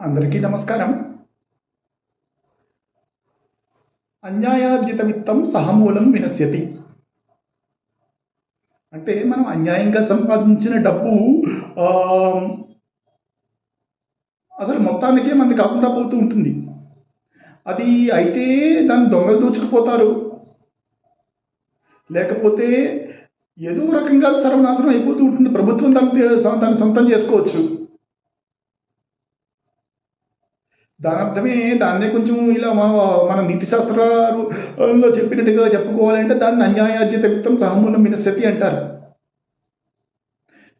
అందరికీ నమస్కారం. అన్యాయార్జిత విత్తం సహమూలం వినశ్యతి. అంటే మనం అన్యాయంగా సంపాదించిన డబ్బు అసలు మొత్తానికే మనది కాకుండా పోతూ ఉంటుంది. అది అయితే దాన్ని దొంగలు దోచుకుపోతారు. లేకపోతే ఏదో రకంగా సర్వనాశనం అయిపోతూ ఉంటుంది. ప్రభుత్వం దాన్ని దాన్ని సొంతం చేసుకోవచ్చు. దాని అర్థమే దాన్నే కొంచెం ఇలా మన మన నీతి శాస్త్రాలలో చెప్పినట్టుగా చెప్పుకోవాలంటే దాన్ని అన్యాయాజ్యత విత్తం సహమూలం వినశతి అంటారు.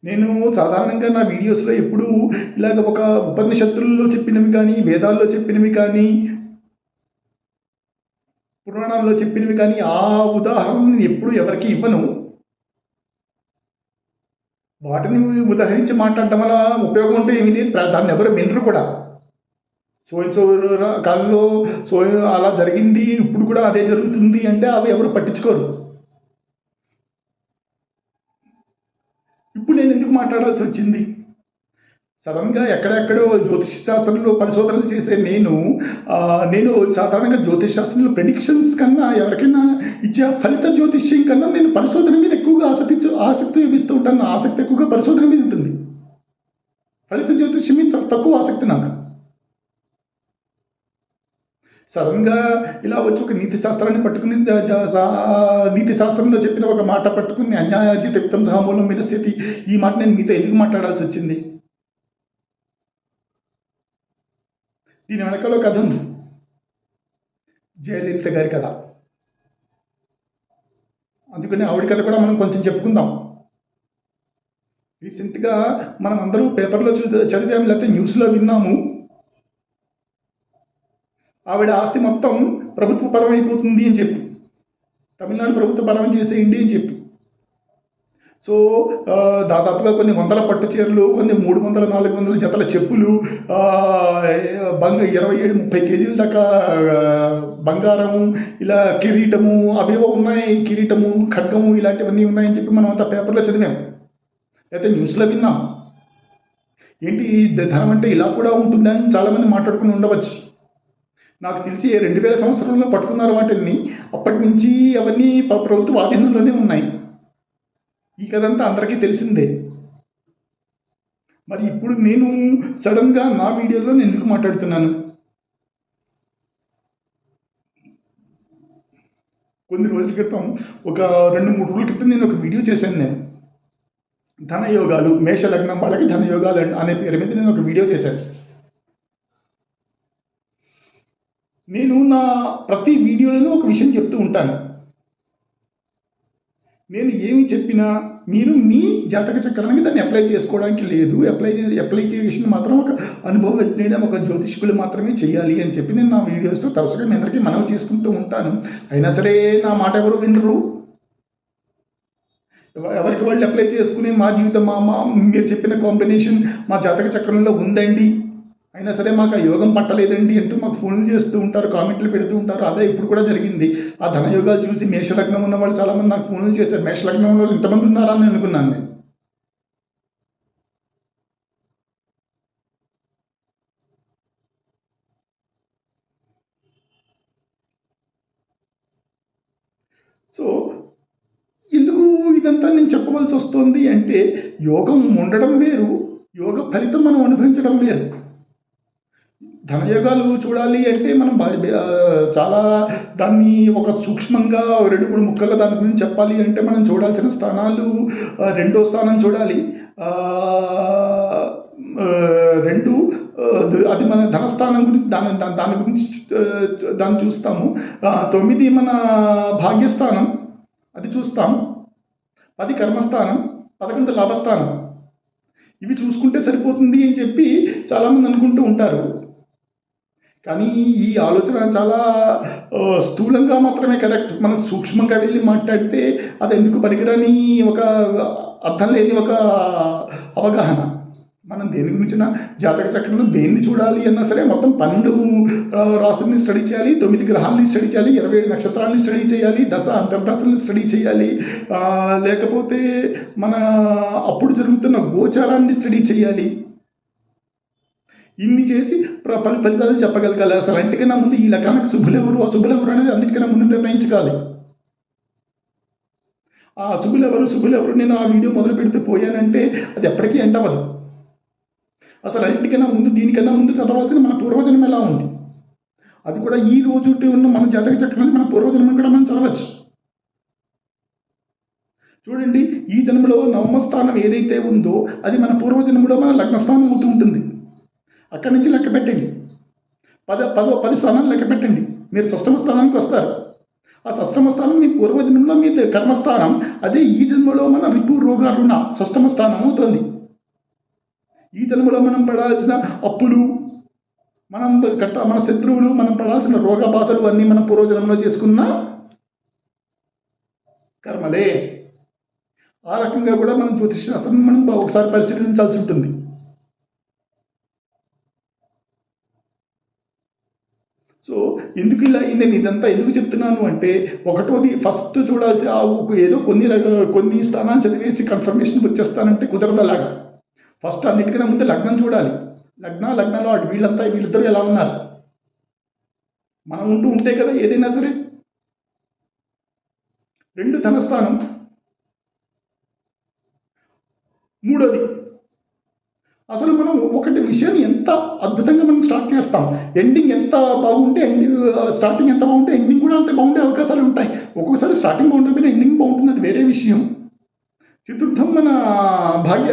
నేను సాధారణంగా నా వీడియోస్లో ఎప్పుడూ ఇలాగ ఒక ఉపనిషత్తుల్లో చెప్పినవి కానీ వేదాల్లో చెప్పినవి కానీ పురాణాల్లో చెప్పినవి కానీ ఆ ఉదాహరణని ఎప్పుడు ఎవరికి ఇవ్వను. వాటిని ఉదాహరించి మాట్లాడటం వల్ల ఉపయోగం ఉంటే ఏమీ దాన్ని ఎవరు వినరు కూడా. సో కాలంలో సో అలా జరిగింది ఇప్పుడు కూడా అదే జరుగుతుంది అంటే అవి ఎవరు పట్టించుకోరు. ఇప్పుడు నేను ఎందుకు మాట్లాడాల్సి వచ్చింది? సడన్గా ఎక్కడెక్కడో జ్యోతిష్ శాస్త్రంలో పరిశోధనలు చేసే నేను నేను సాధారణంగా జ్యోతిష్ శాస్త్రంలో ప్రెడిక్షన్స్ కన్నా ఎవరికైనా ఇచ్చే ఫలిత జ్యోతిష్యం కన్నా నేను పరిశోధన మీద ఎక్కువగా ఆసక్తి ఆసక్తి చూపిస్తూ ఉంటాను. నా ఆసక్తి ఎక్కువగా పరిశోధన మీద ఉంటుంది. ఫలిత జ్యోతిష్యం మీద తక్కువ ఆసక్తి నాకు. సడన్గా ఇలా వచ్చి ఒక నీతి శాస్త్రాన్ని పట్టుకుని నీతి శాస్త్రంలో చెప్పిన ఒక మాట పట్టుకుని అన్యాయార్జిత విత్తం సహమూలం మినస్థితి ఈ మాట నేను మీతో ఎందుకు మాట్లాడాల్సి వచ్చింది? దీని వెనకలో కథ ఉంది. జయలలిత గారి కథ. అందుకని ఆవిడ కథ కూడా మనం కొంచెం చెప్పుకుందాం. రీసెంట్గా మనం అందరూ పేపర్లో చూ చదివాము లేకపోతే న్యూస్లో విన్నాము. ఆవిడ ఆస్తి మొత్తం ప్రభుత్వ పరం అయిపోతుంది అని చెప్పి. తమిళనాడు ప్రభుత్వ పరం చేసేయండి అని చెప్పి. సో దాదాపుగా కొన్ని వందల పట్టు చీరలు కొన్ని మూడు వందల నాలుగు వందల జతల చెప్పులు బంగ ఇరవై ఏడు ముప్పై కేజీల దాకా బంగారము ఇలా కిరీటము అవేవో ఉన్నాయి కిరీటము ఖడ్గము ఇలాంటివన్నీ ఉన్నాయని చెప్పి మనం అంతా పేపర్లో చదివాం. అయితే న్యూస్లో విన్నాం. ఏంటి ధనం అంటే ఇలా కూడా ఉంటుందని చాలామంది మాట్లాడుకుని ఉండవచ్చు. నాకు తెలిసి రెండు వేల సంవత్సరంలో పట్టుకున్నారు వాటిని అప్పటి నుంచి అవన్నీ ప- ప్రభుత్వ ఆధీనంలోనే ఉన్నాయి. ఈ కథంతా అందరికీ తెలిసిందే. మరి ఇప్పుడు నేను సడన్గా నా వీడియోలో నేను ఎందుకు మాట్లాడుతున్నాను? కొన్ని రోజుల క్రితం ఒక రెండు మూడు రోజుల క్రితం నేను ఒక వీడియో చేశాను నేను. ధనయోగాలు మేష లగ్నం వాళ్ళకి ధనయోగాలు అనే పేరు మీద నేను ఒక వీడియో చేశాను. నేను నా ప్రతి వీడియోలోనూ ఒక విషయం చెప్తూ ఉంటాను. నేను ఏమి చెప్పినా మీరు మీ జాతక చక్రానికి దాన్ని అప్లై చేసుకోవడానికి లేదు. అప్లై చేసి అప్లికేషన్ మాత్రం ఒక అనుభవజ్ఞుడైన ఒక జ్యోతిష్కులు మాత్రమే చేయాలి అని చెప్పి నేను నా వీడియోస్లో తరచుగా మీ అందరికీ మనవి చేసుకుంటూ ఉంటాను. అయినా సరే నా మాట ఎవరు వినరు? ఎవరికి వాళ్ళు అప్లై చేసుకుని మా జీవితం మా మా మీరు చెప్పిన కాంబినేషన్ మా జాతక చక్రంలో ఉందండి? అయినా సరే మాకు ఆ యోగం పట్టలేదండి అంటూ మాకు ఫోన్లు చేస్తూ ఉంటారు కామెంట్లు పెడుతూ ఉంటారు. అదే ఇప్పుడు కూడా జరిగింది. ఆ ధనయోగాలు చూసి మేషలగ్నం ఉన్న వాళ్ళు చాలామంది నాకు ఫోన్లు చేశారు. మేషలగ్నం ఉన్న వాళ్ళు ఇంతమంది ఉన్నారా అని అనుకున్నాను నేను. సో ఎందుకు ఇదంతా నేను చెప్పవలసి వస్తుంది అంటే యోగం ఉండడం వేరు యోగ ఫలితం మనం అనుభవించడం వేరు. ధనయోగాలు చూడాలి అంటే మనం చాలా దాన్ని ఒక సూక్ష్మంగా రెండు మూడు ముక్కల్లో దాని గురించి చెప్పాలి అంటే మనం చూడాల్సిన స్థానాలు రెండో స్థానం చూడాలి. రెండు అది మన ధనస్థానం గురించి దాని దాని- గురించి దాన్ని చూస్తాము. తొమ్మిది మన భాగ్యస్థానం అది చూస్తాం పది కర్మస్థానం పదకొండు లాభస్థానం. ఇవి చూసుకుంటే సరిపోతుంది అని చెప్పి చాలామంది అనుకుంటూ ఉంటారు. కానీ ఈ ఆలోచన చాలా స్థూలంగా మాత్రమే కరెక్ట్. మనం సూక్ష్మంగా వెళ్ళి మాట్లాడితే అది ఎందుకు పనికిరాని ఒక అర్థం లేని ఒక అవగాహన. మనం దేని గురించిన జాతక చక్రంలో దేన్ని చూడాలి అన్నా సరే మొత్తం పన్నెండు ఆ, రాసుల్ని స్టడీ చేయాలి తొమ్మిది గ్రహాలని స్టడీ చేయాలి ఇరవై ఏడు నక్షత్రాలని స్టడీ చేయాలి దశ అంతర్దశల్ని స్టడీ చేయాలి లేకపోతే మన అప్పుడు జరుగుతున్న గోచారాన్ని స్టడీ చేయాలి. ఇన్ని చేసి ప్ర- ఫలి చెప్పగలగాలి. అసలు అన్నిటికన్నా ముందు ఈ లగ్నానికి శుభులెవరు అశుభులెవరు అనేది అన్నిటికన్నా ముందు నిర్ణయించుకోవాలి. ఆ శుభులెవరు శుభులెవరు నేను ఆ వీడియో మొదలు పెడితే పోయానంటే అది ఎప్పటికీ ఎండ్ అవ్వదు. అసలు అన్నిటికన్నా ముందు దీనికన్నా ముందు చదవాల్సిన మన పూర్వజన్మ ఎలా ఉంది? అది కూడా ఈ రోజు ఉన్న మన జాతక చక్రాన్ని మన పూర్వజన్మను కూడా మనం చదవచ్చు. చూడండి ఈ జన్మలో నవమస్థానం ఏదైతే ఉందో అది మన పూర్వజన్మలో మన లగ్నస్థానం అవుతూ ఉంటుంది. అక్కడి నుంచి లెక్క పెట్టండి. పద పదో పది స్థానాలు లెక్క పెట్టండి. మీరు సష్టమ స్థానానికి వస్తారు. ఆ సష్టమ స్థానం మీ పూర్వజన్మలో మీ కర్మస్థానం అదే ఈ జన్మలో మన రిపు రోగాలున్న సష్టమ స్థానం అవుతుంది. ఈ జన్మలో మనం పడాల్సిన అప్పులు మనం కట్ట మన శత్రువులు మనం పడాల్సిన రోగ బాధలు అన్నీ మనం పూర్వజన్మలో చేసుకున్న కర్మలే. ఆ రకంగా కూడా మనం జ్యోతిష శాస్త్రం మనం ఒకసారి పరిశీలించాల్సి ఉంటుంది సో ఎందుకు ఇలా నేను ఇదంతా ఎందుకు చెప్తున్నాను అంటే ఒకటోది ఫస్ట్ చూడాల్సి ఆ ఏదో కొన్ని కొన్ని స్థానాలు చదివేసి కన్ఫర్మేషన్ వచ్చేస్తానంటే కుదరదలాగా ఫస్ట్ అన్నిటికన్నా ముందు లగ్నం చూడాలి. లగ్న లగ్నంలో అటు వీళ్ళంతా వీళ్ళిద్దరు ఎలా ఉన్నారు? మనం ఉంటూ ఉంటే కదా ఏదైనా సరే. రెండు ధనస్థానం. మూడోది అసలు మనం ఒకటి విషయం ఎంత అద్భుతంగా మనం స్టార్ట్ చేస్తాం? ఎండింగ్ ఎంత బాగుంటే ఎండింగ్ స్టార్టింగ్ ఎంత బాగుంటే ఎండింగ్ కూడా అంతే బాగుండే అవకాశాలు ఉంటాయి. ఒక్కొక్కసారి స్టార్టింగ్ బాగుండకపోయినా ఎండింగ్ బాగుంటుంది అది వేరే విషయం. చతుర్థం మన భాగ్య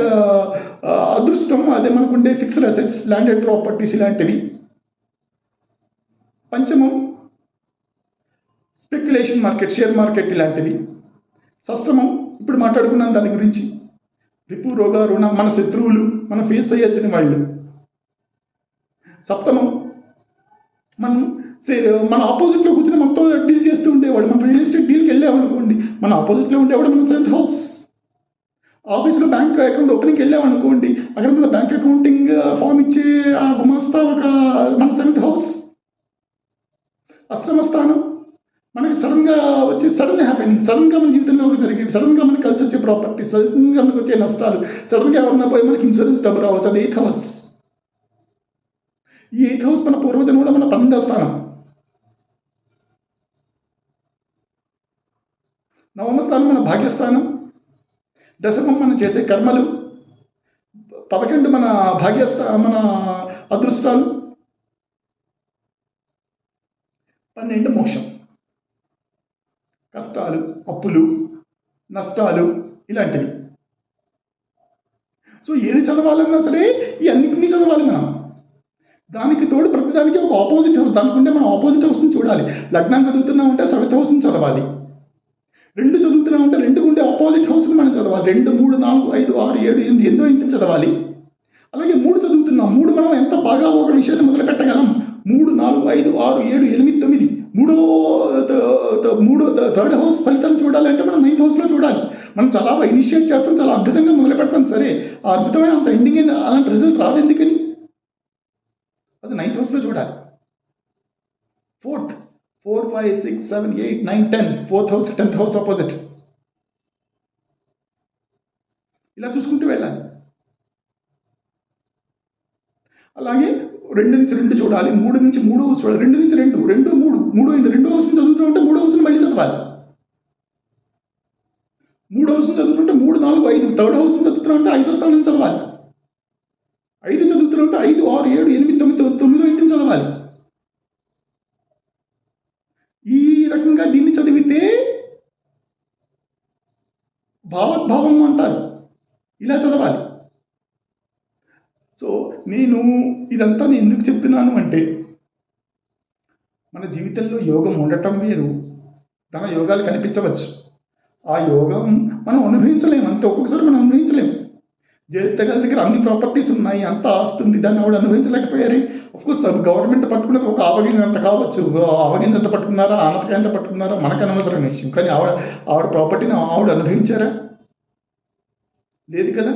అదృష్టం అదే మనకుండే ఫిక్స్డ్ అసెట్స్ ల్యాండెడ్ ప్రాపర్టీస్ ఇలాంటివి. పంచమం స్పెక్యులేషన్ మార్కెట్ షేర్ మార్కెట్ ఇలాంటివి. షష్టమం ఇప్పుడు మాట్లాడుకున్నాను దాని గురించి. రిపు రోగ రుణ మన శత్రువులు మనం ఫేస్ అయ్యాల్సిన వాళ్ళు. సప్తమం మనం మన ఆపోజిట్లో కూర్చొని మనతో డీల్ చేస్తూ ఉండేవాడు. మన రియల్ ఎస్టేట్ డీల్కి వెళ్ళామనుకోండి మన ఆపోజిట్లో ఉండేవాడు మన సెవెంత్ హౌస్. ఆఫీస్లో బ్యాంక్ అకౌంట్ ఓపెనింగ్కి వెళ్ళామనుకోండి అక్కడ మన బ్యాంక్ అకౌంటింగ్ ఫామ్ ఇచ్చే ఆ గుమాస్తా ఒక మన సెవెంత్ హౌస్. అశ్రమ స్థానం. మనకి సడన్గా వచ్చే సడన్ హ్యాపెనింగ్ సడన్గా మన జీవితంలో ఒక జరిగేవి సడన్గా మనకి కలిసి వచ్చే ప్రాపర్టీ సడన్గా మనకు వచ్చే నష్టాలు సడన్గా ఎవరన్నా పోయి మనకి ఇన్సూరెన్స్ డబ్బు రావచ్చు. అది ఎయిత్ హౌస్ ఈ ఎయిత్ హౌస్ మన పూర్వజన్మలో మన పన్నెండవ స్థానం. నవమ స్థానం మన భాగ్యస్థానం. దశమం మనం చేసే కర్మలు. పదకొండు మన భాగ్యస్థ మన అదృష్టాలు. పన్నెండు మోక్షం. కష్టాలు అప్పులు నష్టాలు ఇలాంటివి. సో ఏది చదవాలన్నా సరే ఈ అన్నింటినీ చదవాలి మనం. దానికి తోడు ప్రతిదానికి ఒక ఆపోజిట్ హౌస్ దానికి ఉంటే మనం ఆపోజిట్ హౌస్ని చూడాలి. లగ్నం చదువుతున్నా ఉంటే సెవెంత్ హౌస్ని చదవాలి. రెండు చదువుతున్నా ఉంటే రెండు ఉంటే ఆపోజిట్ హౌస్ని మనం చదవాలి. రెండు మూడు నాలుగు ఐదు ఆరు ఏడు ఎనిమిది ఎన్నో ఇంటిని చదవాలి. అలాగే మూడు చదువుతున్నాం మూడు మనం ఎంత బాగా ఒక విషయాన్ని మొదలు పెట్టగలం మూడు నాలుగు ఐదు ఆరు ఏడు ఎనిమిది తొమ్మిది. థర్డ్ హౌస్ ఫలితం చూడాలంటే మనం నైన్త్ హౌస్లో చూడాలి. మనం చాలా ఇనిషియేట్ చేస్తాం చాలా అద్భుతంగా మొదలు పెడతాం సరే ఆ అద్భుతమైన అంత ఎండింగ్ అలాంటి రిజల్ట్ రాదు ఎందుకని? అది నైన్త్ హౌస్లో చూడాలి. Fourth four five six seven eight nine ten fourth house tenth house opposite ఇలా చూసుకుంటూ వెళ్ళాలి. అలాగే రెండు నుంచి రెండు చూడాలి మూడు నుంచి మూడు చూడాలి. రెండు నుంచి రెండు రెండు మూడు. మూడు రెండు హౌస్ని చదువుతూ ఉంటే మూడు హౌస్ని మళ్ళీ చదవాలి. మూడు హౌస్ చదువుతుంటే మూడు నాలుగు ఐదు థర్డ్ హౌస్ చదువుతున్నా ఉంటే ఐదో స్థానం చదవాలి. ఐదు చదువుతున్నా ఉంటే ఐదు ఆరు ఏడు ఎనిమిది తొమ్మిది తొమ్మిదో ఇంటిని చదవాలి. ఈ రకంగా దీన్ని చదివితే భావోద్భావం అంటారు. ఇలా చదవాలి. సో నేను ఇదంతా నేను ఎందుకు చెప్తున్నాను అంటే మన జీవితంలో యోగం ఉండటం వేరు తన యోగాలు కనిపించవచ్చు. ఆ యోగం మనం అనుభవించలేము అంతే ఒక్కొక్కసారి మనం అనుభవించలేము జయలలిత గారి దగ్గర అన్ని ప్రాపర్టీస్ ఉన్నాయి అంత ఆస్తి ఉంది దాన్ని ఆవిడ అనుభవించలేకపోయారు? కోర్స్ గవర్నమెంట్ పట్టుకున్నది ఒక ఆవగింజ ఎంత కావచ్చు. ఆవగింజ ఎంత పట్టుకున్నారా ఆనపకాయ ఎంత పట్టుకున్నారా? మనకు అనవసరమైన విషయం. కానీ ఆవిడ ఆవిడ ప్రాపర్టీని ఆవిడ అనుభవించారా? లేదు కదా?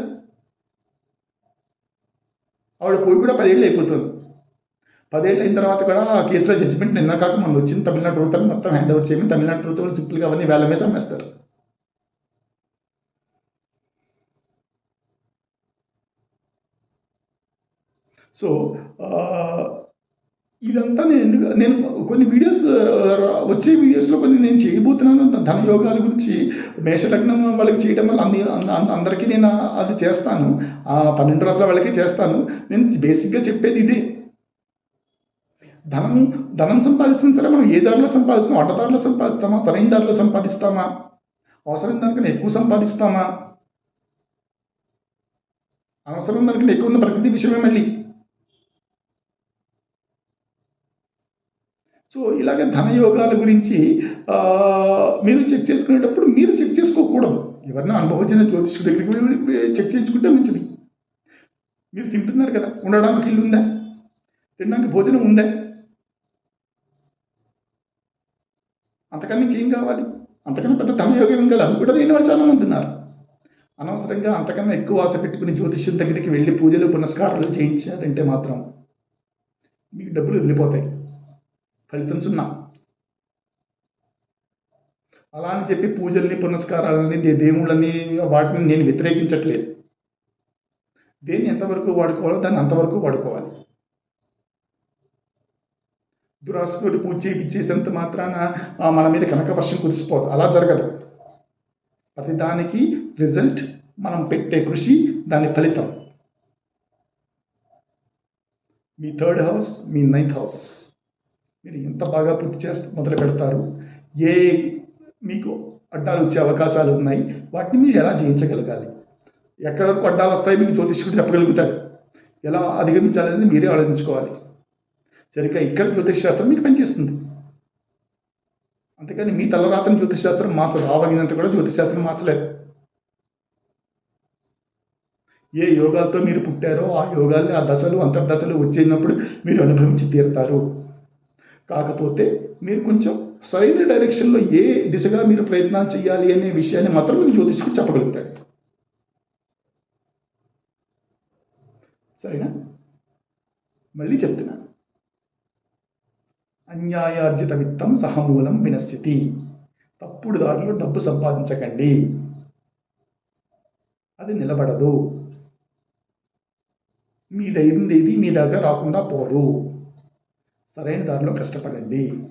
ఆవిడ పోయి కూడా పదేళ్ళు అయిపోతుంది. పదేళ్ళు అయిన తర్వాత కూడా ఆ కేసులో జడ్జిమెంట్ నిన్న కాక మనం వచ్చింది. తమిళనాడు ప్రభుత్వాన్ని మొత్తం హ్యాండ్ ఓవర్ చేయమని తమిళనాడు ప్రభుత్వం సింపుల్గా అవన్నీ వేల మీద అమ్మేస్తారు. సో ఇదంతా నేను ఎందుకు నేను కొన్ని వీడియోస్ వచ్చే వీడియోస్లో కొన్ని నేను చేయబోతున్నాను. ధన యోగాల గురించి మేషలగ్నం వాళ్ళకి చేయడం వల్ల అన్ని అందరికీ నేను అది చేస్తాను. ఆ పన్నెండు రోజుల వాళ్ళకి చేస్తాను. నేను బేసిక్గా చెప్పేది ఇదే. ధనం ధనం సంపాదిస్తాం సరే మనం ఏ దారిలో సంపాదిస్తాం? అడ్డదారిలో సంపాదిస్తామా? సరైన దారిలో సంపాదిస్తామా? అవసరం దానికన్నా ఎక్కువ సంపాదిస్తామా? అవసరం దానికన్నా ఎక్కువ ఉన్న ప్రకృతి విషయమే మళ్ళీ. సో ఇలాగే ధన యోగాల గురించి మీరు చెక్ చేసుకునేటప్పుడు మీరు చెక్ చేసుకోకూడదు. ఎవరైనా అనుభవజన జ్యోతిష్కుడి దగ్గరికి వెళ్ళి చెక్ చేయించుకుంటే మంచిది. మీరు తింటున్నారు కదా ఉండడానికి ఇల్లు ఉందా? తినడానికి భోజనం ఉందా? అంతకన్నా ఇంకేం కావాలి? అంతకన్నా పెద్ద ధనయోగం గల అవి కూడా లేని వాళ్ళు చాలా మంది ఉన్నారు. అనవసరంగా అంతకన్నా ఎక్కువ ఆశ పెట్టుకుని జ్యోతిష్యం దగ్గరికి వెళ్ళి పూజలు పునస్కారాలు చేయించారంటే మాత్రం మీకు డబ్బులు వదిలిపోతాయి. ఫలితం సున్నా. అలా అని చెప్పి పూజల్ని పునస్కారాలని దేవుళ్ళని వాటిని నేను వ్యతిరేకించట్లేదు. దేన్ని ఎంతవరకు వాడుకోవాలో దాన్ని అంతవరకు వాడుకోవాలి. దురాశతోటి పూజ చేయించేసినంత మాత్రాన మన మీద కనక వర్షం కురిసిపోదు. అలా జరగదు. ప్రతిదానికి రిజల్ట్ మనం పెట్టే కృషి దాని ఫలితం. మీ థర్డ్ హౌస్ మీ నైన్త్ హౌస్. మీరు ఎంత బాగా పూర్తి చేస్తే మొదలు పెడతారు? ఏ మీకు అడ్డాలు వచ్చే అవకాశాలు ఉన్నాయి? వాటిని మీరు ఎలా జయించగలగాలి? ఎక్కడ వరకు అడ్డాలు వస్తాయి మీకు జ్యోతిష్కుడు చెప్పగలుగుతాడు. ఎలా అధిగమించాలనేది మీరే ఆలోచించుకోవాలి. సరిగ్గా ఇక్కడ జ్యోతిష్ శాస్త్రం మీకు పనిచేస్తుంది. అంతేకాని మీ తలరాతని జ్యోతిష్ శాస్త్రం మార్చదు ఆవగినంత కూడా జ్యోతిష్ శాస్త్రం మార్చలేదు ఏ యోగాలతో మీరు పుట్టారో ఆ యోగాల్ని ఆ దశలు అంతర్దశలు వచ్చినప్పుడు మీరు అనుభవించి తీరుతారు. కాకపోతే మీరు కొంచెం సరైన డైరెక్షన్లో ఏ దిశగా మీరు ప్రయత్నాలు చేయాలి అనే విషయాన్ని మాత్రం మీకు జ్యోతిష్కుడు చెప్పగలుగుతాడు. సరేనా? మళ్ళీ చెప్తున్నాను అన్యాయార్జిత విత్తం సహమూలం వినస్థితి తప్పుడు దారిలో డబ్బు సంపాదించకండి. అది నిలబడదు. మీదైంది ఏది మీ దగ్గర రాకుండా పోదు. సరైన దారిలో కష్టపడండి.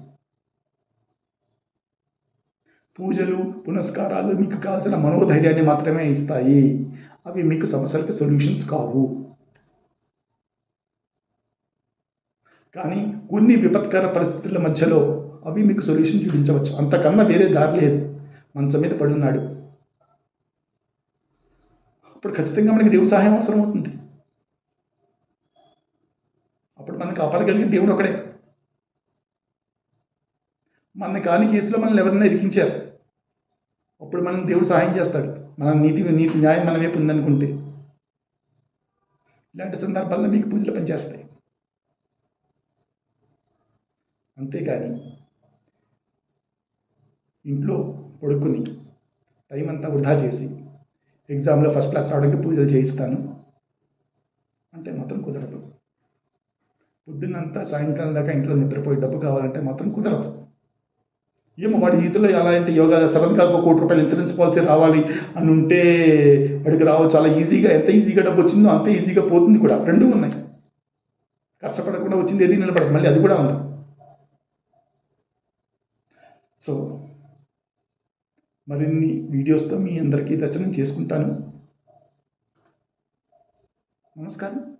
పూజలు పునస్కారాలు మీకు కావాల్సిన మనోధైర్యాన్ని మాత్రమే ఇస్తాయి. అవి మీకు సమస్యలకు సొల్యూషన్స్ కావు. కానీ కొన్ని విపత్కర పరిస్థితుల మధ్యలో అవి మీకు సొల్యూషన్ చూపించవచ్చు. అంతకన్నా వేరే దారి లేదు. మంచం మీద పడున్నాడు. అప్పుడు ఖచ్చితంగా మనకి దేవుడు సహాయం అవసరం అవుతుంది. అప్పుడు మనకు కాపాడగలిగే దేవుడు ఒకడే. మన కాని కేసులో మనల్ని ఎవరైనా ఇరికించారు. అప్పుడు మనం దేవుడు సహాయం చేస్తాడు. మన నీతి నీతి న్యాయం మన వైపు ఉందనుకుంటే. ఇలాంటి సందర్భాల్లో మీకు పూజలు పనిచేస్తాయి. అంతేకాని ఇంట్లో పడుకుని టైం అంతా వృధా చేసి ఎగ్జామ్లో ఫస్ట్ క్లాస్ రావడానికి పూజలు చేయిస్తాను అంటే మాత్రం కుదరదు. పొద్దున్నంతా సాయంకాలం దాకా ఇంట్లో నిద్రపోయి డబ్బు కావాలంటే మాత్రం కుదరదు. ఏమో వాడి ఈతలో అంటే యోగా సడన్గా ఒక కోటి రూపాయలు ఇన్సూరెన్స్ పాలసీ రావాలి అని ఉంటే వాడికి రావచ్చు చాలా ఈజీగా ఎంత ఈజీగా డబ్బు వచ్చిందో అంత ఈజీగా పోతుంది కూడా. రెండు ఉన్నాయి. కష్టపడకుండా వచ్చింది ఏది నిలబడదు. మళ్ళీ అది కూడా ఉంది. సో మరిన్ని వీడియోస్తో మీ అందరికీ దర్శనం చేసుకుంటాను. నమస్కారం.